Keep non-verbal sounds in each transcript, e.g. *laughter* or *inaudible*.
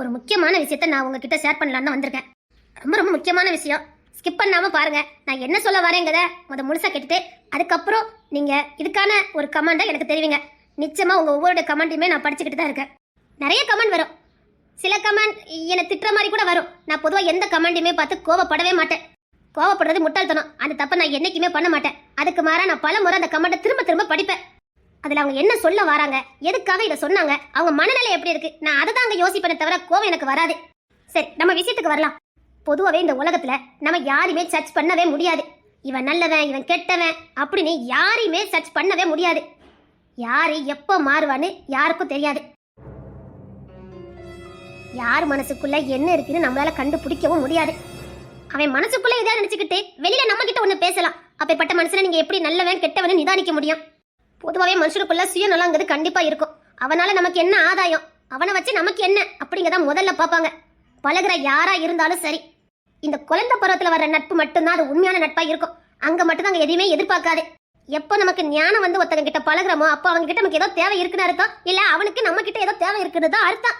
ஒரு முக்கியமான விஷயத்த நான் உங்ககிட்ட ஷேர் பண்ணலான்னு வந்திருக்கேன். ரொம்ப ரொம்ப முக்கியமான விஷயம். ஸ்கிப் பண்ணாம பாருங்க. நான் என்ன சொல்ல வரேங்கிறத முத முழுசா கேட்டுட்டு அதுக்கப்புறம் நீங்க இதுக்கான ஒரு கமெண்டை எனக்கு தெரிவிங்க. நிச்சயமா உங்க ஒவ்வொரு கமெண்ட்டையுமே நான் படிச்சுக்கிட்டு தான் இருக்கேன். நிறைய கமெண்ட் வரும். சில கமெண்ட் என்னை திட்டுற மாதிரி கூட வரும். நான் பொதுவாக எந்த கமெண்ட்டையுமே பார்த்து கோவப்படவே மாட்டேன். கோவப்படுறது முட்டாள்தனம். அந்த தப்பை நான் என்னைக்குமே பண்ண மாட்டேன். அதுக்கு மாறா நான் பல முறை அந்த கமெண்ட்டை திரும்ப திரும்ப படிப்பேன். அதில் அவங்க என்ன சொல்ல வராங்க எதுக்காக இதை சொன்னாங்க அவங்க மனநிலை எப்படி இருக்கு? நான் அதை தான் அங்க யோசிப்பேனே தவிர கோவம் எனக்கு வராது. சரி நம்ம விஷயத்துக்கு வரலாம். பொதுவாகவே இந்த உலகத்துல நம்ம யாரையுமே சர்ச் பண்ணவே முடியாது. இவன் நல்லவன் இவன் கெட்டவன் அப்படின்னு யாரையுமே சர்ச் பண்ணவே முடியாது. யாரு எப்போ மாறுவான்னு யாருக்கும் தெரியாது. யார் மனசுக்குள்ள என்ன இருக்குன்னு நம்மளால கண்டுபிடிக்கவும் முடியாது. அவன் மனசுக்குள்ள எதாவது நினைச்சுக்கிட்டு வெளியில நம்ம கிட்ட ஒண்ணு பேசலாம். அப்பேற்பட்ட மனசுல நீங்க எப்படி நல்லவன் கெட்டவன் நிதானிக்க முடியும். பொதுவாகவே மனுஷனுக்குள்ள சுயநலங்கிறது கண்டிப்பாக இருக்கும். அவனால நமக்கு என்ன ஆதாயம்? அவனை வச்சு நமக்கு என்ன? அப்படிங்கிறத முதல்ல பார்ப்பாங்க. பழகுற யாரா இருந்தாலும் சரி. இந்த குழந்தை பருவத்தில் வர நட்பு மட்டும்தான் அது உண்மையான நட்பாக இருக்கும். அங்கே மட்டும் அங்க எதையுமே எதிர்பார்க்காது. எப்போ நமக்கு ஞானம் வந்து ஒருத்தங்க கிட்ட பழகிறோமோ அப்போ அவங்க கிட்ட நமக்கு ஏதோ தேவை இருக்குன்னு அர்த்தம்? இல்லை அவனுக்கு நம்ம கிட்ட ஏதோ தேவை இருக்குன்னு தான் அர்த்தம்.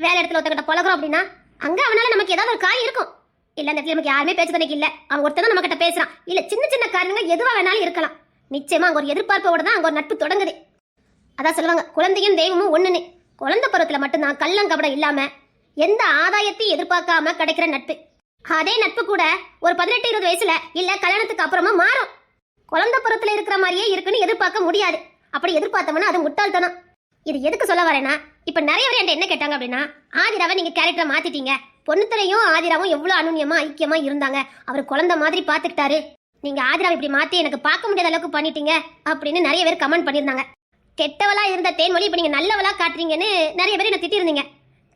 வேலை இடத்துல ஒருத்தங்கிட்ட பழகுறோம் அப்படின்னா அங்கே அவனால நமக்கு ஏதாவது ஒரு காரியம் இருக்கும். இல்லை அந்த இடத்துல நமக்கு யாருமே பேச்சு தனக்கு இல்லை. அவன் ஒருத்தன் நம்ம கிட்ட பேசுறான். சின்ன சின்ன காரணங்கள் எதுவாக வேணாலும் இருக்கலாம். நிச்சயமா அங்க ஒரு எதிர்பார்ப்போட தான் அங்க ஒரு நட்பு தொடங்குது. அதான் சொல்லுவாங்க குழந்தையும் தெய்வமும் ஒண்ணுன்னு. குழந்தை பருவத்துல மட்டும்தான் கள்ளங்கபடம் இல்லாம எந்த ஆதாயத்தையும் எதிர்பார்க்காம கிடைக்கிற நட்பு. அதே நட்பு கூட ஒரு பதினெட்டு இருபது வயசுல இல்ல கல்யாணத்துக்கு அப்புறமா மாறும். குழந்தை பருவத்துல இருக்கிற மாதிரியே இருக்குன்னு எதிர்பார்க்க முடியாது. அப்படி எதிர்பார்த்தோம்னா அது முட்டாள்தனம். இது எதுக்கு சொல்ல வரேன்னா இப்ப நிறைய பேர் என்கிட்ட என்ன கேட்டாங்க அப்படின்னா ஆதிராவை நீங்க கேரக்டரை மாத்திட்டீங்க. பொண்ணுத்தலையும் ஆதிராவும் எவ்வளவு அனுன்யமா ஐக்கியமா இருந்தாங்க. அவர் குழந்தை மாதிரி பாத்துக்கிட்டாரு நீங்க ஆதிராவை இப்படி மாத்தி எனக்கு பார்க்க முடியாத அளவுக்கு பண்ணிட்டீங்க அப்படின்னு நிறைய பேர் கமெண்ட் பண்ணியிருந்தாங்க. கெட்டவளா இருந்த தேன்மொழி இப்ப நீங்க நல்லவளா காட்டுறீங்கன்னு நிறைய பேர் என்ன திட்டிருந்தீங்க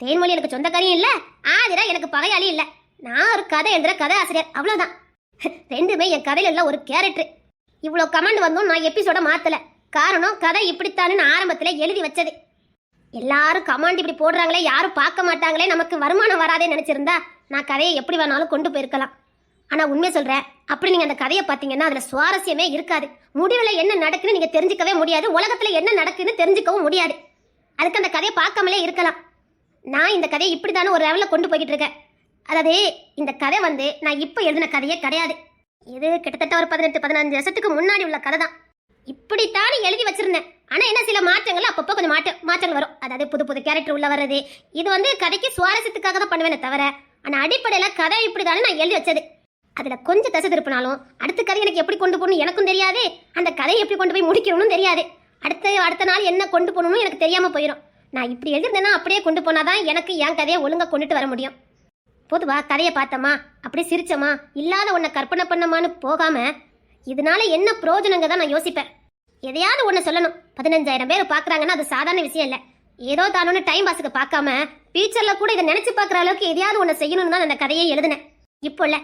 தேன்மொழி எனக்கு சொந்தக்காரியும் இல்ல ஆதிரா எனக்கு பகையாளி இல்ல. நான் ஒரு கதை எழுதுற கதை ஆசிரியர் அவ்வளவுதான். *laughs* ரெண்டுமே என் கதையில உள்ள ஒரு கேரக்டர் இவ்வளவு கமெண்ட் வந்தும் நான் எபிசோட மாத்தல. காரணம் கதை இப்படித்தானு ஆரம்பத்தில் ஆரம்பத்துல எழுதி வச்சது. எல்லாரும் கமாண்ட் இப்படி போடுறாங்களே யாரும் பார்க்க மாட்டாங்களே நமக்கு வருமானம் வராதே நினைச்சிருந்தா நான் கதையை எப்படி வேணாலும் கொண்டு போயிருக்கலாம். ஆனா உண்மை சொல்றேன் அப்படி நீங்க அந்த கதையை பார்த்தீங்கன்னா அதுல சுவாரஸ்யமே இருக்காது. முடிவில் என்ன நடக்குன்னு நீங்க தெரிஞ்சுக்கவே முடியாது. உலகத்துல என்ன நடக்குதுன்னு தெரிஞ்சுக்கவும் முடியாது. அதுக்கு அந்த கதையை பார்க்காமலே இருக்கலாம். நான் இந்த கதையை இப்படி தானே ஒரு லெவலில் கொண்டு போய்கிட்டு இருக்கேன். அதாவது இந்த கதை வந்து நான் இப்போ எழுதின கதையே கிடையாது. இது கிட்டத்தட்ட ஒரு பதினெட்டு பதினஞ்சு வருஷத்துக்கு முன்னாடி உள்ள கதை தான். இப்படித்தானே எழுதி வச்சிருந்தேன். ஆனால் என்ன சில மாற்றங்கள் அப்பப்போ கொஞ்சம் மாற்ற மாற்றங்கள் வரும். அதாவது புது புது கேரக்டர் உள்ள வர்றது. இது வந்து கதைக்கு சுவாரஸ்யத்துக்காக தான் பண்ணுவேனே தவிர ஆனால் அடிப்படையில் கதை இப்படி தானே நான் எழுதி வச்சது. அதில் கொஞ்சம் தசை திருப்பினாலும் அடுத்த கதை எனக்கு எப்படி கொண்டு போகணும் எனக்கும் தெரியாது அந்த கதையை எப்படி கொண்டு போய் முடிக்கணும்னு தெரியாது. அடுத்த அடுத்த நாள் என்ன கொண்டு போகணும்னு எனக்கு தெரியாமல் போயிடும் நான் இப்படி எழுதிருந்தேன்னா அப்படியே கொண்டு போனாதான் எனக்கு என் கதையை ஒழுங்காக கொண்டுட்டு வர முடியும். பொதுவாக கதையை பார்த்தோமா அப்படியே சிரிச்சோமா இல்லாத ஒன்றை கற்பனை பண்ணமான்னு போகாமல் இதனால என்ன பிரயோஜனங்க தான் நான் யோசிப்பேன். எதையாவது ஒன்று சொல்லணும். பதினஞ்சாயிரம் பேர் பார்க்குறாங்கன்னா அது சாதாரண விஷயம் இல்லை. ஏதோ தானோன்னு டைம் பாஸுக்கு பார்க்காம ஃபியூச்சரில் கூட இதை நினச்சி பார்க்குற அளவுக்கு எதையாவது ஒன்று செய்யணும்னு தான் அந்த கதையை எழுதினேன். இப்போ இல்லை.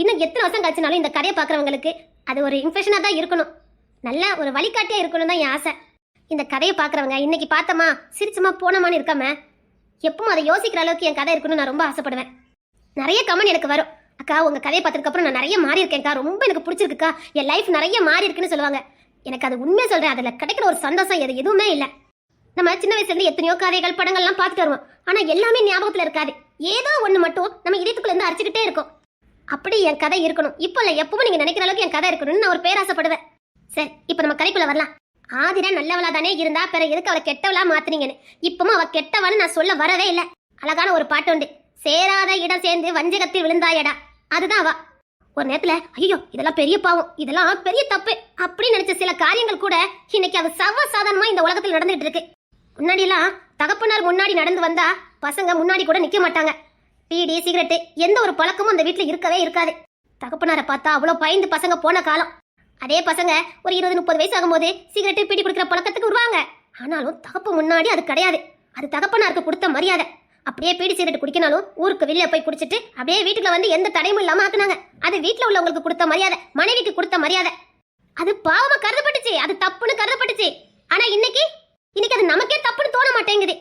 இன்னும் எத்தனை வருஷம் கழிச்சுனாலும் இந்த கதையை பார்க்குறவங்களுக்கு அது ஒரு இன்ஃபெக்ஷனாக தான் இருக்கணும். நல்லா ஒரு வழிகாட்டியாக இருக்கணும் தான் என் ஆசை. இந்த கதையை பார்க்குறவங்க இன்னைக்கு பார்த்தோமா சிரிச்சமா போனோமான்னு இருக்காம எப்பவும் அதை யோசிக்கிற அளவுக்கு என் கதை இருக்கணும்னு நான் ரொம்ப ஆசைப்படுவேன். நிறைய கமெண்ட் எனக்கு வரும். அக்கா உங்கள் கதையை பார்த்ததுக்கப்புறம் நான் நிறைய மாறி இருக்கேன்க்கா ரொம்ப எனக்கு பிடிச்சிருக்குக்கா. என் லைஃப் நிறைய மாறி இருக்குன்னு சொல்லுவாங்க. எனக்கு அது உண்மையை சொல்கிறேன் அதில் கிடைக்கிற ஒரு சந்தோஷம் எது எதுவுமே இல்லை. நம்ம சின்ன வயசுலேருந்து எத்தனையோ கதைகள் படங்கள்லாம் பார்த்துட்டு வருவோம். ஆனால் எல்லாமே ஞாபகத்தில் இருக்காது. ஏதோ ஒன்று மட்டும் நம்ம இதயத்துக்குள்ளேருந்து அரைச்சிக்கிட்டே இருக்கும். அப்படி என் கதை இருக்கணும். இப்போ இல்லை எப்பவும் நீங்க நினைக்கிற அளவுக்கு என் கதை இருக்கணும்னு நான் ஒரு பேராசைப்படுவேன். சரி இப்போ நம்ம கதைக்குள்ள வரலாம். ஆதிரா நல்லவளா தானே இருந்தா பிற எதுக்கு அவளை கெட்டவளா மாத்துறீங்கன்னு இப்பவும் அவ கெட்டவன்னு நான் சொல்ல வரவே இல்லை. அழகான ஒரு பாட்டு உண்டு. சேராத இடம் சேர்ந்து வஞ்சகத்தில் விழுந்தாயடா. அதுதான் அவ. ஒரு நேரத்துல ஐயோ இதெல்லாம் பெரிய பாவம். இதெல்லாம் பெரிய தப்பு. அப்படின்னு நினைச்ச சில காரியங்கள் கூட இன்னைக்கு அது சர்வ சாதாரணமா இந்த உலகத்தில் நடந்துட்டு இருக்கு. முன்னாடி எல்லாம் தகப்பனார் முன்னாடி நடந்து வந்தா பசங்க முன்னாடி கூட நிக்க மாட்டாங்க. பீடி சிகரெட்டு எந்த ஒரு பழக்கமும் அந்த வீட்டில் இருக்கவே இருக்காது. தகப்பனாரை பார்த்தா அவ்வளோ பயந்து பசங்க போன காலம். அதே பசங்க ஒரு இருபது முப்பது வயசு ஆகும்போது சிகரெட்டு பீடி கொடுக்குற பழக்கத்துக்கு வருவாங்க. ஆனாலும் தகப்பு முன்னாடி அது கிடையாது. அது தகப்பனாருக்கு கொடுத்த மரியாதை. அப்படியே பீடி சிகரெட் குடிக்கனாலும் ஊருக்கு வெளியே போய் குடிச்சிட்டு அப்படியே வீட்டுல வந்து எந்த தடையும் இல்லாம ஆக்குனாங்க. அது வீட்டுல உள்ளவங்களுக்கு கொடுத்த மரியாதை மனைவிக்கு கொடுத்த மரியாதை. அது பாவமா கருதப்பட்டுச்சு. அது தப்புன்னு கருதப்பட்டுச்சு. ஆனா இன்னைக்கு இன்னைக்கு அது நமக்கே தப்புன்னு தோண மாட்டேங்குது.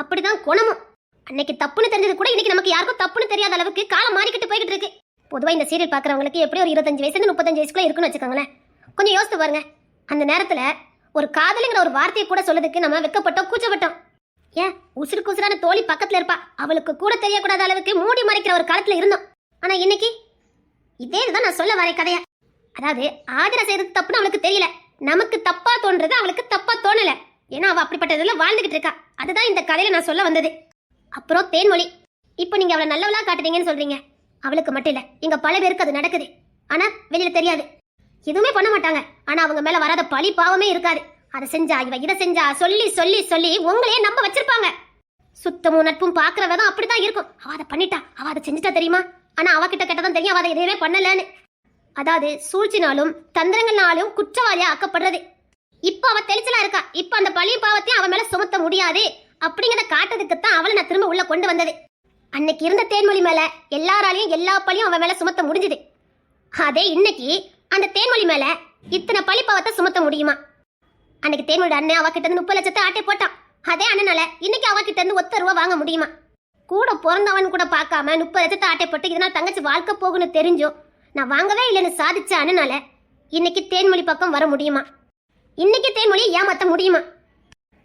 அப்படிதான் குணமும். அன்னைக்கு தப்புன்னு தெரிஞ்சது கூட இன்னைக்கு நமக்கு யாருக்கும் தப்புன்னு தெரியாத அளவுக்கு காலம் மாறிக்கிட்டு போய்கிட்டு இருக்கு. பொதுவா இந்த சீரியல் பாக்குறவங்களுக்கு எப்படி ஒரு இருபத்தஞ்சு வயசுல முப்பத்தஞ்சு வயசுக்குள்ள இருக்குன்னு வச்சுக்கோங்களேன். கொஞ்சம் யோசித்து பாருங்க. அந்த நேரத்துல ஒரு காதலுங்கிற ஒரு வார்த்தையை கூட சொல்லதுக்கு நம்ம வெக்கப்பட்டோம் கூச்சப்பட்டோம். ஏன்? உசுறு குசுரான தோழி பக்கத்துல இருப்பா. அவளுக்கு கூட தெரியக்கூடாத அளவுக்கு மூடி மறைக்கிற ஒரு காலத்துல இருந்தோம். ஆனா இன்னைக்கு இதே இதுதான் நான் சொல்ல வரேன் கதையா. அதாவது ஆதர செய்யறது தப்புன்னு அவளுக்கு தெரியல. நமக்கு தப்பா தோன்றது அவளுக்கு தப்பா தோணல. ஏன்னா அவ அப்படிப்பட்டதுல வாழ்ந்துகிட்டு இருக்கா. அதுதான் இந்த கதையில நான் சொல்ல வந்தது. அப்புறம் தேன்மொழி. இப்போ நீங்க அவளை நல்லவளா காட்டுறீங்கன்னு சொல்றீங்க. அவளுக்கு மட்டும் இல்ல இங்க பல பேருக்கு அது நடக்குது. ஆனா வெளியில தெரியாது. எதுவுமே பண்ண மாட்டாங்க. ஆனா அவங்க மேல வராத பழி பாவமே இருக்காது. அதை செஞ்சா இவ இதை செஞ்சா சொல்லி சொல்லி சொல்லி உங்களையே நம்ப வச்சிருப்பாங்க. சுத்தமும் நட்பும் பாக்குற விதம் அப்படிதான் இருக்கும். அவ அதை பண்ணிட்டா அவ அதை செஞ்சுட்டா தெரியுமா? ஆனா அவகிட்ட கெட்டதான் தெரியும் அவ அதை எதுவுமே பண்ணலன்னு. அதாவது சூழ்ச்சினாலும் தந்திரங்கள்னாலும் குற்றவாளியா ஆக்கப்படுறது. இப்ப அவ தெளிச்சலா இருக்கா. இப்ப அந்த பழி பாவத்தையும் அவ மேல சுமத்த முடியாது. அப்படிங்கிறத காட்டுறதுக்கு தான் அவளை நான் திரும்ப உள்ள கொண்டு வந்தது. அன்னைக்கு இருந்த தேன்மொழி மேல எல்லாராலையும் எல்லா பழியும் அவன் மேல சுமத்த முடிஞ்சுது. அதே இன்னைக்கு அந்த தேன்மொழி மேல இத்தனை பழி பாவத்தை சுமத்த முடியுமா? அன்னைக்கு தேன்மொழி அண்ணன் அவகிட்ட இருந்து முப்பது லட்சத்தை ஆட்டை போட்டான். அதே அண்ணனால இன்னைக்கு அவகிட்ட இருந்து ஒத்த ரூபா வாங்க முடியுமா? கூட பிறந்தவன் கூட பார்க்காம முப்பது லட்சத்தை ஆட்டை போட்டு இதனால் தங்கச்சி வாழ்க்கை போகுன்னு தெரிஞ்சும் நான் வாங்கவே இல்லைன்னு சாதிச்ச அண்ணனால இன்னைக்கு தேன்மொழி பக்கம் வர முடியுமா? இன்னைக்கு தேன்மொழியை ஏமாத்த முடியுமா?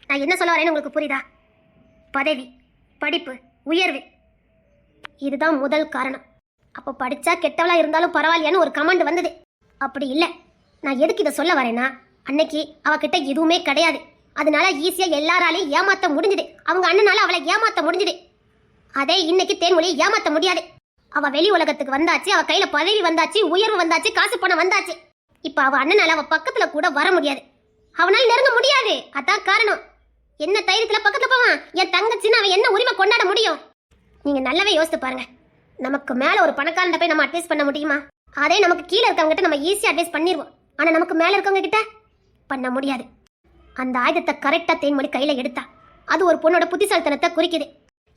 நான் என்ன சொல்ல வரேன்னு உங்களுக்கு புரியுதா? பதவி படிப்பு உயர்வு. இதுதான் முதல் காரணம். அப்போ படித்தா கெட்டவளா இருந்தாலும் பரவாயில்லையான்னு ஒரு கமாண்ட் வந்தது. அப்படி இல்லை. நான் எதுக்கு இதை சொல்ல வரேன்னா அன்னைக்கு அவகிட்ட எதுவுமே கிடையாது. அதனால ஈஸியாக எல்லாராலையும் ஏமாற்ற முடிஞ்சுது. அவங்க அண்ணனால அவளை ஏமாற்ற முடிஞ்சுது. அதே இன்னைக்கு தேன்மொழியை ஏமாற்ற முடியாது. அவ வெளி உலகத்துக்கு வந்தாச்சு அவ கையில பதவி வந்தாச்சு உயர்வு வந்தாச்சு காசு பணம் வந்தாச்சு. இப்ப அவ அண்ணனால அவ பக்கத்துல கூட வர முடியாது. அவனால நெருங்க முடியாது. அதான் காரணம். என்ன தைரியத்துல பக்கத்துல போவான்? என் தங்கச்சின்னு அவன் என்ன உரிமை கொண்டாட முடியும்? நீங்க நல்லாவே யோசித்து பாருங்க. நமக்கு மேல ஒரு பணக்காரன் போய் நம்ம அட்வைஸ் பண்ண முடியுமா? அதே நமக்கு கீழே இருக்கவங்க கிட்ட நம்ம ஈஸியா அட்வைஸ் பண்ணிடுவோம் ஆனா நமக்கு மேல இருக்கவங்க கிட்ட பண்ண முடியாது. அந்த ஆயுதத்தை கரெக்டா தேன்மொழி கையில எடுத்தா அது ஒரு பொண்ணோட புத்திசாலித்தனத்தை குறிக்குது.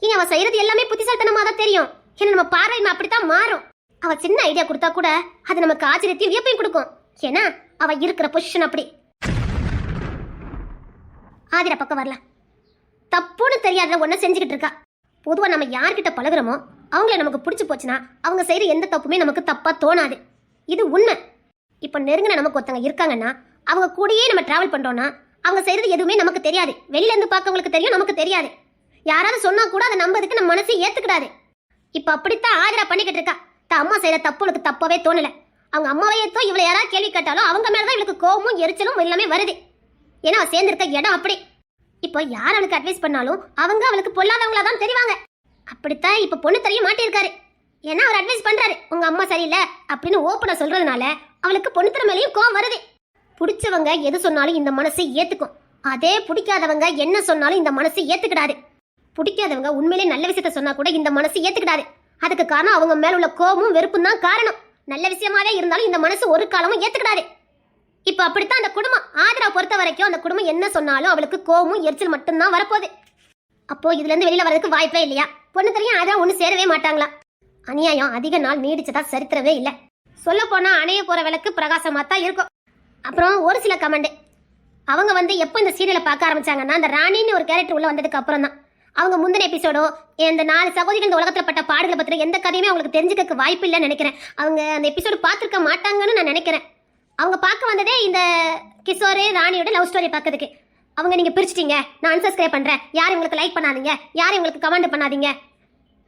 இனி அவ செய்யறது எல்லாமே புத்திசாலித்தனமா தான் தெரியும். ஏன்னா நம்ம பார்வை அப்படித்தான் மாறும். அவ சின்ன ஐடியா கொடுத்தா கூட அது நமக்கு ஆச்சரியத்தையும் வியப்பையும் கொடுக்கும். ஏன்னா அவ இருக்கிற பொசிஷன் அப்படி. ஆதிரா பக்கம் வரலாம். தப்புன்னு தெரியாத ஒன்றை செஞ்சுக்கிட்டு இருக்கா. பொதுவாக நம்ம யார்கிட்ட பழகிறோமோ அவங்கள நமக்கு பிடிச்சி போச்சுன்னா அவங்க செய்கிற எந்த தப்புமே நமக்கு தப்பாக தோணாது. இது உண்மை. இப்போ நெருங்கின நமக்கு ஒருத்தங்க இருக்காங்கன்னா அவங்க கூடயே நம்ம டிராவல் பண்ணுறோன்னா அவங்க செய்கிறது எதுவுமே நமக்கு தெரியாது. வெளியிலேருந்து பார்க்கவங்களுக்கு தெரியும் நமக்கு தெரியாது. யாராவது சொன்னால் கூட அதை நம்பதுக்கு நம்ம மனசு ஏற்றுக்கிடாது இப்போ அப்படித்தான் ஆதிரா பண்ணிக்கிட்டு இருக்கா. தான் அம்மா செய்கிற தப்பு அவளுக்கு தோணலை. அவங்க அம்மாவையே ஏத்தோ இவளை யாராவது கேள்வி கேட்டாலும் அவங்க மேலே தான் இவளுக்கு கோபமும் எரிச்சலும் எல்லாமே வருது. ஏன்னா அவள் சேர்ந்திருக்க இடம் அப்படி. இப்போ யார் அவளுக்கு அட்வைஸ் பண்ணாலும் அவங்க அவளுக்கு பொல்லாதவங்களா தான் தெரிவாங்க. அப்படித்தான் இப்போ பொண்ணு தெரிய மாட்டிருக்காரு. ஏன்னா அவர் அட்வைஸ் பண்றாரு. உங்க அம்மா சரியில்லை அப்படின்னு ஓப்பனா சொல்றதுனால அவளுக்கு பொண்ணு மேலேயும் கோவம் வருது. பிடிச்சவங்க எது சொன்னாலும் இந்த மனசு ஏத்துக்கும். அதே பிடிக்காதவங்க என்ன சொன்னாலும் இந்த மனசு ஏத்துக்கிடாது. பிடிக்காதவங்க உண்மையிலே நல்ல விஷயத்த சொன்னா கூட இந்த மனசு ஏத்துக்கிடாது. அதுக்கு காரணம் அவங்க மேல உள்ள கோபமும் வெறுப்பும் தான் காரணம். நல்ல விஷயமாவே இருந்தாலும் இந்த மனசு ஒரு காலமும் ஏத்துக்கிடாது. இப்ப அப்படித்தான் அந்த குடும்பம். ஆதரவை பொறுத்த வரைக்கும் அந்த குடும்பம் என்ன சொன்னாலும் அவளுக்கு கோவமும் எரிச்சல் மட்டும்தான் வரப்போகுது. அப்போ இதுல இருந்து வெளியில வரதுக்கு வாய்ப்பே இல்லையா? பொண்ணு தெரியும் ஆதரவு ஒண்ணு சேரவே மாட்டாங்களா? அநியாயம் அதிக நாள் நீடிச்சதா சரித்திரவே இல்லை. சொல்ல போனா அணைய போற விளக்கு பிரகாசமா தான் இருக்கும். அப்புறம் ஒரு சில கமெண்ட் அவங்க வந்து எப்போ இந்த சீரியலை பார்க்க ஆரம்பிச்சாங்கன்னா அந்த ராணின்னு ஒரு கேரக்டர் உள்ள வந்ததுக்கு அப்புறம் தான் அவங்க முந்தின எபிசோடோ இந்த நாலு சகோதரிகள் இந்த உலகத்தில் பட்ட பாடுகளை பற்றின எந்த கதையுமே அவங்களுக்கு தெரிஞ்சுக்க வாய்ப்பு இல்லைன்னு நினைக்கிறேன். அவங்க அந்த எபிசோடு பார்த்துருக்க மாட்டாங்கன்னு நான் நினைக்கிறேன். அவங்க பார்க்க வந்ததே இந்த கிஷோரு ராணியோட லவ் ஸ்டோரி பார்க்கறதுக்கு. அவங்க நீங்க பிரிச்சிட்டீங்க. நான் அன்சப்ஸ்கிரைப் பண்றேன். யாரும் உங்களுக்கு லைக் பண்ணாதீங்க? யாரும் உங்களுக்கு கமெண்ட் பண்ணாதீங்க?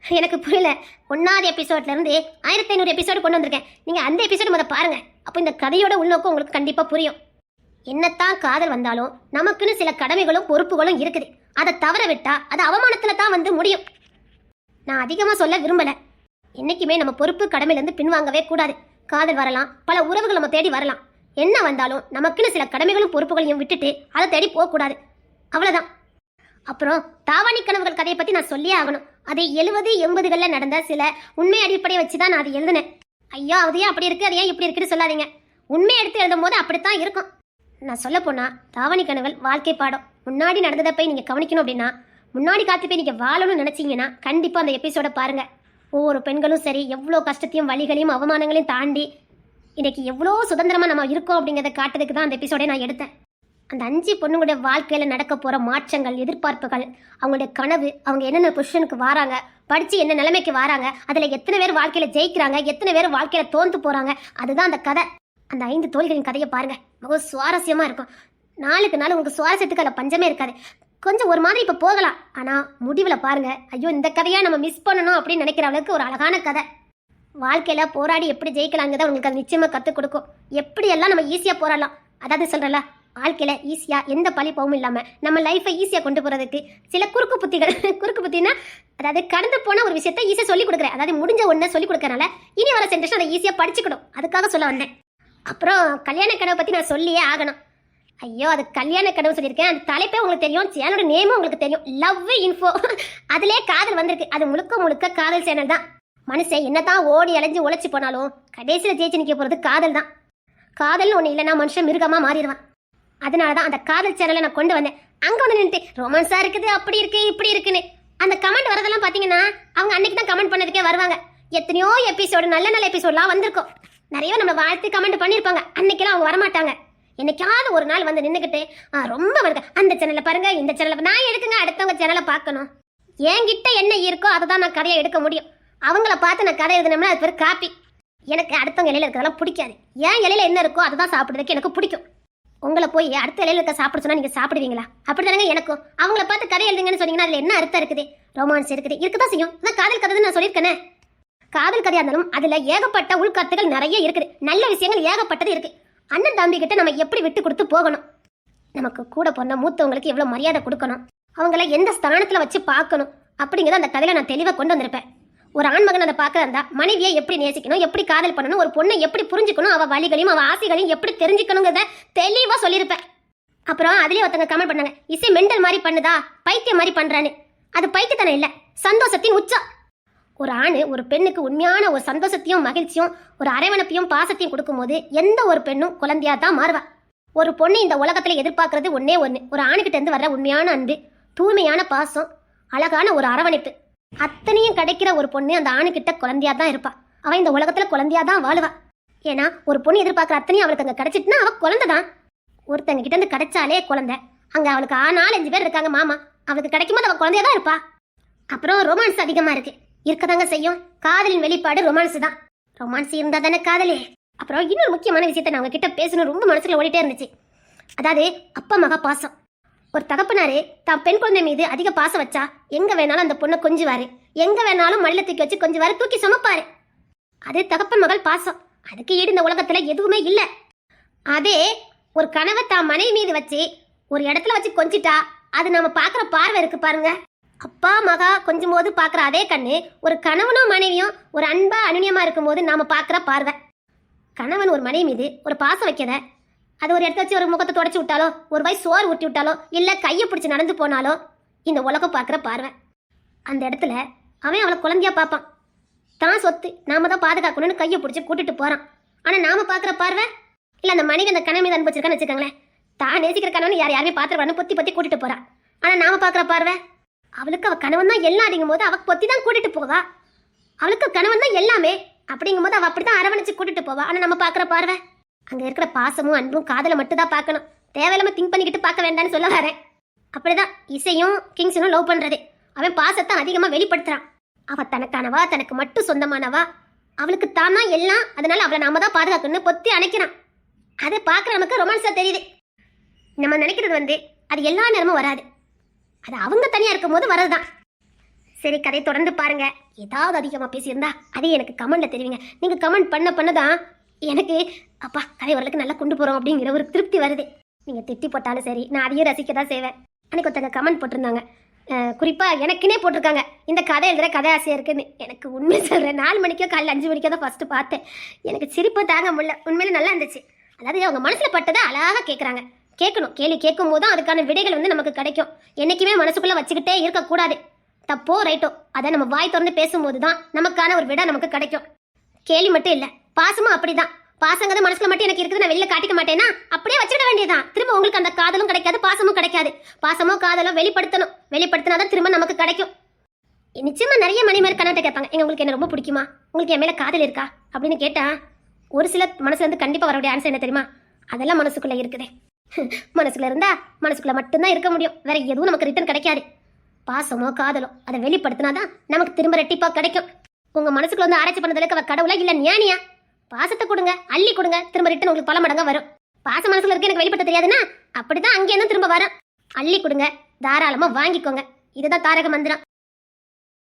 எனக்கு புரியல. ஒன்னாவது எபிசோட்ல இருந்து ஆயிரத்தி ஐநூறு எபிசோடு கொண்டு வந்திருக்கேன். நீங்க அந்த எபிசோடு முத பாருங்க. அப்போ இந்த கதையோட உள்நோக்கம் உங்களுக்கு கண்டிப்பா புரியும். என்னத்தான் காதல் வந்தாலும் நமக்குன்னு சில கடமைகளும் பொறுப்புகளும் இருக்குது. அதை தவற விட்டா அது அவமானத்துல தான் வந்து முடியும். நான் அதிகமா சொல்ல விரும்பல. என்னைக்குமே நம்ம பொறுப்பு கடமையிலேருந்து பின்வாங்கவே கூடாது. காதல் வரலாம் பல உறவுகள் நம்ம தேடி வரலாம். என்ன வந்தாலும் நமக்குன்னு சில கடமைகளும் பொறுப்புகளையும் விட்டுட்டு அதை தேடி போகக்கூடாது. அவ்வளோதான் அப்புறம் தாவாணி கனவுகள் கதையை பற்றி நான் சொல்லியே ஆகணும். அது எழுபது எண்பதுகளில் நடந்த சில உண்மை அடிப்படையை வச்சு தான் நான் அதை எழுதினேன். ஐயோ அது ஏன் அப்படி இருக்குது அது ஏன் இப்படி இருக்குன்னு சொல்லாதீங்க. உண்மை எடுத்து எழுதும் போது அப்படித்தான் இருக்கும். நான் சொல்ல போனால் தாவணி கனவுகள் வாழ்க்கை பாடம். முன்னாடி நடந்ததை போய் நீங்கள் கவனிக்கணும் அப்படின்னா முன்னாடி காத்து போய் நீங்கள் வாழணும்னு நினச்சிங்கன்னா கண்டிப்பாக அந்த எபிசோட பாருங்கள் ஒவ்வொரு பெண்களும் சரி எவ்வளோ கஷ்டத்தையும் வழிகளையும் அவமானங்களையும் தாண்டி இன்றைக்கி எவ்வளோ சுதந்திரமாக நம்ம இருக்கோம் அப்படிங்கிறத காட்டுறதுக்கு தான் அந்த எபிசோடை நான் எடுத்தேன். அந்த அஞ்சு பொண்ணுங்களுடைய வாழ்க்கையில் நடக்க போகிற மாற்றங்கள் எதிர்பார்ப்புகள் அவங்களுடைய கனவு அவங்க என்னென்ன பொசிஷனுக்கு வராங்க படித்து என்ன நிலைமைக்கு வராங்க அதில் எத்தனை பேர் வாழ்க்கையில் ஜெயிக்கிறாங்க எத்தனை பேர் வாழ்க்கையில் தோந்து போகிறாங்க அதுதான் அந்த கதை. அந்த ஐந்து தோழிகளின் கதையை பாருங்கள் மிகவும் சுவாரஸ்யமாக இருக்கும். நாளுக்கு நாள் உங்களுக்கு சுவாரஸ்யத்துக்கு அதில் பஞ்சமே இருக்காது. கொஞ்சம் ஒரு மாதிரி இப்போ போகலாம். ஆனால் முடிவில் பாருங்க. ஐயோ இந்த கதையை நம்ம மிஸ் பண்ணணும் அப்படின்னு நினைக்கிற அளவுக்கு ஒரு அழகான கதை. வாழ்க்கையில் போராடி எப்படி ஜெயிக்கலாங்கிறத உங்களுக்கு அது நிச்சயமாக கற்றுக் கொடுக்கும். எப்படியெல்லாம் நம்ம ஈஸியாக போராடலாம்? அதாவது சொல்கிறல வாழ்க்கையில் ஈஸியாக எந்த பழிப்பவும் இல்லாமல் நம்ம லைஃப்பை ஈஸியாக கொண்டு போகிறதுக்கு சில குறுக்கு புத்திகள் *laughs* குறுக்கு புத்தினா அதாவது கடந்து போன ஒரு விஷயத்தை ஈஸியாக சொல்லிக் கொடுக்குறேன். அதாவது முடிஞ்ச ஒன்றை சொல்லிக் கொடுக்கறனால இனி வர சென்டேஷன் அதை ஈஸியாக படிச்சுக்கணும். அதுக்காக சொல்ல வந்தேன். அப்புறம் கல்யாண கனவை பற்றி நான் சொல்லியே ஆகணும். ஐயோ அது கல்யாண கனவு சொல்லியிருக்கேன். அந்த தலைப்பே உங்களுக்கு தெரியும் சேனலோட நேமும் உங்களுக்கு தெரியும். லவ் இன்ஃபோ அதிலே காதல் வந்திருக்கு. அது முழுக்க முழுக்க காதல் சேனல் தான். மனுஷன் என்னதான் ஓடி அலைஞ்சு உழைச்சி போனாலும் கடைசியில் ஜெயிச்சு நிற்க போகிறது காதல் தான். காதல்னு ஒன்று இல்லைன்னா மனுஷன் மிருகமாக மாறிடுவான். அதனால தான் அந்த காதல் சேனலை நான் கொண்டு வந்தேன். அங்கே வந்து நின்றுட்டு ரொமான்ஸாக இருக்குது அப்படி இருக்கு இப்படி இருக்குன்னு. அந்த கமெண்ட் வரதெல்லாம் பார்த்தீங்கன்னா அவங்க அன்னைக்கு தான் கமெண்ட் பண்ணதுக்கே வருவாங்க. எத்தனையோ எபிசோடு நல்ல நல்ல எபிசோட்லாம் வந்திருக்கும். நிறைய நம்ம வாழ்த்து கமெண்ட் பண்ணியிருப்பாங்க அன்னைக்கெல்லாம் அவங்க வரமாட்டாங்க. என்னைக்காவது ஒரு நாள் வந்து நின்றுக்கிட்டு ரொம்ப வருது. அந்த சேனலை பாருங்க இந்த சேனலை நான் எடுக்குங்க அடுத்தவங்க சேனலை பார்க்கணும்? என்கிட்ட என்ன இருக்கோ அதை தான் நான் கதையை எடுக்க முடியும். அவங்கள பார்த்து நான் கதை எழுதினோம்னா அது பேர் காப்பி. எனக்கு அடுத்தவங்க இலையில இருக்கிறதெல்லாம் பிடிக்காது. ஏன் இலையில என்ன இருக்கோ அதை தான் சாப்பிடுறதுக்கு எனக்கு பிடிக்கும். உங்களை போய் அடுத்த இலையில இருக்க சாப்பிட சொன்னா நீங்க சாப்பிடுவீங்களா? அப்படி தானங்க எனக்கும். அவங்கள பார்த்து கதை எழுதுங்கன்னு சொன்னீங்கன்னா அதுல என்ன அர்த்தம் இருக்குது? ரொமான்ஸ் இருக்குது. இருக்குதான் செய்யும். அதான் காதல் கதை நான் சொல்லியிருக்கேனே. காதல் கதையா இருந்தாலும் அதுல ஏகப்பட்ட உள்கருத்துகள் நிறைய இருக்குது. நல்ல விஷயங்கள் ஏகப்பட்டது இருக்கு. அண்ணன் தம்பி கிட்ட நம்ம எப்படி விட்டு கொடுத்து போகணும்? நமக்கு கூட பிறந்த மூத்தவங்களுக்கு எவ்வளோ மரியாதை கொடுக்கணும். அவங்கள எந்த ஸ்தானத்தில் வச்சு பார்க்கணும்? அப்படிங்கிறத அந்த கதையில நான் தெளிவாக கொண்டு வந்திருப்பேன். ஒரு ஆண்மகன் அதை பார்க்க இருந்தா மனைவியை எப்படி நேசிக்கணும் எப்படி காதல் பண்ணணும் ஒரு பொண்ணை எப்படி புரிஞ்சுக்கணும் அவள் வழிகளையும் அவள் ஆசைகளையும் எப்படி தெரிஞ்சுக்கணுங்கிறத தெளிவாக சொல்லியிருப்பேன். அப்புறம் அதுலேயே ஒருத்தங்க கமெண்ட் பண்ணாங்க இசை மெண்டல் மாதிரி பண்ணுதா பைத்தியம் மாதிரி பண்ணுறான்னு அது பைத்தியத்தனம் இல்லை சந்தோஷத்தின் உச்சம். ஒரு ஆண் ஒரு பெண்ணுக்கு உண்மையான ஒரு சந்தோஷத்தையும் மகிழ்ச்சியும் ஒரு அரவணைப்பையும் பாசத்தையும் கொடுக்கும்போது எந்த ஒரு பெண்ணும் குழந்தையா தான் மாறுவா. ஒரு பொண்ணு இந்த உலகத்தில் எதிர்பார்க்கறது ஒன்னே ஒன்று ஒரு ஆணுகிட்ட இருந்து வர்ற உண்மையான அன்பு தூய்மையான பாசம் அழகான ஒரு அரவணைப்பு. அத்தனையும் கிடைக்கிற ஒரு பொண்ணு அந்த ஆணுகிட்ட குழந்தையா தான் இருப்பா. அவள் இந்த உலகத்தில் குழந்தையா தான் வாழுவா. ஏன்னா ஒரு பொண்ணு எதிர்பார்க்குற அத்தனையும் அவளுக்கு அங்கே கிடைச்சிட்டுனா அவள் குழந்தை தான் ஒருத்தங்க கிட்ட இருந்து கிடைச்சாலே குழந்தை. அங்கே அவளுக்கு ஆ நாலஞ்சு பேர் இருக்காங்க மாமா. அவளுக்கு கிடைக்கும்போது அவள் குழந்தையா தான் இருப்பா. அப்புறம் ரொமான்ஸ் அதிகமாக இருக்குது இருக்கதாங்க செய்யும். காதலின் வெளிப்பாடு ரொமான்ஸ் தான். ரொமான்ஸ் இருந்தா தானே காதலே. அப்புறம் இன்னொரு முக்கியமான விஷயத்தை நான் உங்ககிட்ட பேசணும் ரொம்ப மனசுல ஓடிட்டே இருந்துச்சு. அதாவது அப்பா மகா பாசம். ஒரு தகப்பனாரு தான் பெண் குழந்தை மீது அதிக பாசம் வச்சா எங்க வேணாலும் அந்த பொண்ணை கொஞ்சுவாரு. எங்க வேணாலும் மடியில தூக்கி வச்சு கொஞ்சுவாரு தூக்கி சுமப்பாரு. அது தகப்பன் மகள் பாசம். அதுக்கு ஈடு இந்த உலகத்துல எதுவுமே இல்ல. அதே ஒரு கனவை தான் மனைவி மீது வச்சு ஒரு இடத்துல வச்சு கொஞ்சிட்டா அது நம்ம பார்க்குற பார்வை இருக்கு பாருங்க. அப்பா மகா கொஞ்சம் போது பார்க்குற அதே கண்ணு ஒரு கணவனும் மனைவியும் ஒரு அன்பா அனுநியமாக இருக்கும்போது நாம பார்க்குற பார்வை. கணவன் ஒரு மனைவி மீது ஒரு பாசம் வைக்கத அது ஒரு இடத்த வச்சு ஒரு முகத்தை தொடச்சி விட்டாலோ ஒரு வாய் சோறு ஊட்டி விட்டாலோ இல்லை கையை பிடிச்சி நடந்து போனாலோ இந்த உலகம் பார்க்குற பார்வை. அந்த இடத்துல அவன் அவளை குழந்தையா பார்ப்பான். தான் சொத்து நாம தான் பாதுகாக்கணும்னு கையை பிடிச்சி கூட்டிட்டு போறான். ஆனா நாம பார்க்குற பார்வை? இல்லை அந்த மனைவி அந்த கணவன் மீது அனுபவிச்சிருக்கான்னு வச்சுக்கோங்களேன். தான் நேசிக்கிற கணவன் யார் யாருமே பார்த்துருவான்னு பொத்தி பொத்தி கூட்டிட்டு போறான் ஆனா நாம பார்க்குற பார்வை? அவளுக்கு அவ கணவன் தான் எல்லாம் அப்படிங்கும் போது அவ பொத்தி தான் கூட்டிட்டு போவா. அவளுக்கு கணவன் தான் எல்லாமே அப்படிங்கும் போது அவ அப்படிதான் அரவணைச்சு கூட்டிட்டு போவா. ஆனா நம்ம பார்க்குற பார்வை அங்க இருக்கிற பாசமும் அன்பும் காதலை மட்டும் தான் பார்க்கணும். தேவையில்லாம திங்க் பண்ணிக்கிட்டு பார்க்க வேண்டாம்னு சொல்ல வரேன். அப்படிதான் இசையும் கிங்ஸனும் லவ் பண்ணுறது அவன் பாசத்தை அதிகமா வெளிப்படுத்துறான். அவ தனக்கானவா தனக்கு மட்டும் சொந்தமானவா? அவளுக்கு தானா எல்லாம் அதனால அவளை நாம தான் பாதுகாக்கணும்னு பொத்தி அணைக்கிறான். அதை பார்க்குற நமக்கு ரொமான்ஸா தெரியுது. நம்ம நினைக்கிறது வந்து அது எல்லா நேரமும் வராது. அது அவங்க தனியாக இருக்கும் போது வரதுதான் சரி கதை தொடர்ந்து பாருங்க. ஏதாவது அதிகமாக பேசியிருந்தா அதே எனக்கு கமெண்ட்டில் தெரிவிங்க. நீங்கள் கமெண்ட் பண்ண பண்ணதான் எனக்கு அப்பா கதை ஓரளவுக்கு நல்லா கொண்டு போகிறோம் அப்படிங்கிற ஒரு திருப்தி வருது. நீங்கள் திட்டி போட்டாலும் சரி நான் அதையும் ரசிக்க தான் செய்வேன். அன்னைக்கு ஒருத்தங்க கமெண்ட் போட்டிருந்தாங்க. குறிப்பாக எனக்குன்னே போட்டிருக்காங்க. இந்த கதை எழுதுகிற கதை ஆசையாக இருக்குன்னு. எனக்கு உண்மை சொல்கிறேன் நாலு மணிக்கோ காலையில் அஞ்சு மணிக்கோ தான் ஃபஸ்ட்டு பார்த்தேன். எனக்கு சிரிப்பு தாங்க முடியல. உண்மையில நல்லா இருந்துச்சு. அதாவது அவங்க மனசில் பட்டதை அழகாக கேட்குறாங்க கேட்கணும். கேள்வி கேட்கும் போது அதுக்கான விடைகள் வந்து நமக்கு கிடைக்கும். என்றைக்குமே மனசுக்குள்ளே வச்சுக்கிட்டே இருக்கக்கூடாது. தப்போ ரைட்டோ அதை நம்ம வாய் திறந்து பேசும்போது தான் நமக்கான ஒரு விடை நமக்கு கிடைக்கும். கேள்வி மட்டும் இல்லை பாசமும் அப்படிதான். பாசங்கிறது மனசுல மட்டும் எனக்கு இருக்குது நான் வெளியில காட்டிக்க மாட்டேன்னா அப்படியே வச்சிட வேண்டியதான் திரும்ப உங்களுக்கு அந்த காதலும் கிடைக்காது பாசமும் கிடைக்காது. பாசமோ காதலோ வெளிப்படுத்தணும். வெளிப்படுத்தினாதான் திரும்ப நமக்கு கிடைக்கும். நிச்சயமா நிறைய மணிமேர் கண்ணாட்ட கேட்பாங்க எங்க உங்களுக்கு என்ன ரொம்ப பிடிக்குமா? உங்களுக்கு என் மேல காதல் இருக்கா? அப்படின்னு கேட்டா ஒரு சில மனசுல இருந்து கண்டிப்பா வரக்கூடிய ஆன்சர் என்ன தெரியுமா? அதெல்லாம் மனசுக்குள்ள இருக்குதே. *laughs* மனசுக்குள்ள இருந்தா மனசுக்குள்ள மட்டும்தான் இருக்க முடியும். வேற எதுவும் நமக்கு ரிட்டர்ன் கிடைக்காது. பாசமோ காதலோ அதை வெளிப்படுத்தினாதான் நமக்கு திரும்ப ரெட்டிப்பா கிடைக்கும். உங்க மனசுக்குள்ள வந்து ஆராய்ச்சி பண்ணதுக்கு அவ கடவுளா இல்ல ஞானியா? பாசத்தை கொடுங்க அள்ளி கொடுங்க திரும்ப ரிட்டர்ன் உங்களுக்கு பல மடங்கா வரும். பாச மனசுல இருக்க எனக்கு வெளிப்படுத்த தெரியாதுன்னா அப்படிதான் அங்கேருந்து திரும்ப வரும். அள்ளி கொடுங்க தாராளமா வாங்கிக்கோங்க. இதுதான் தாரக மந்திரம்.